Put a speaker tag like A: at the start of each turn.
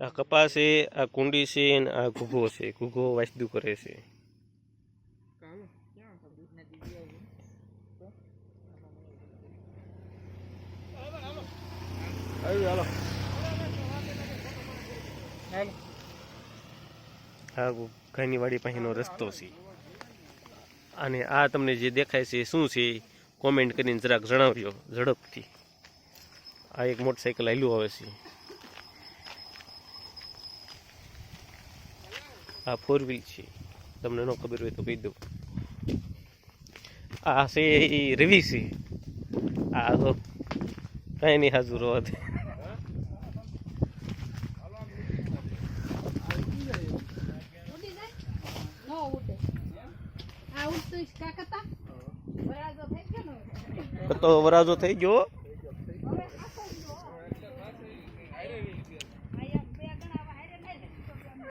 A: આ કપાસ છે, આ કુંડી છે અને આ ઘૂઘો છે. ઘૂઘો વાસદુ કરે છે. આ ઘાની વાડી પાસેનો રસ્તો છે. અને આ તમને જે દેખાય છે શું છે કોમેન્ટ કરીને જરાક જણાવજો ઝડપથી. આ એક મોટરસાઇકલ આવેલું આવે છે. આ ફોર વ્હીલ છે. તમને ન ખબર હોય તો કહી દઉં. આ છે ઈ રવિ છે. આ તો કાંઈ નહીં હાજર હોત તો વરાજો થઈ ગયો.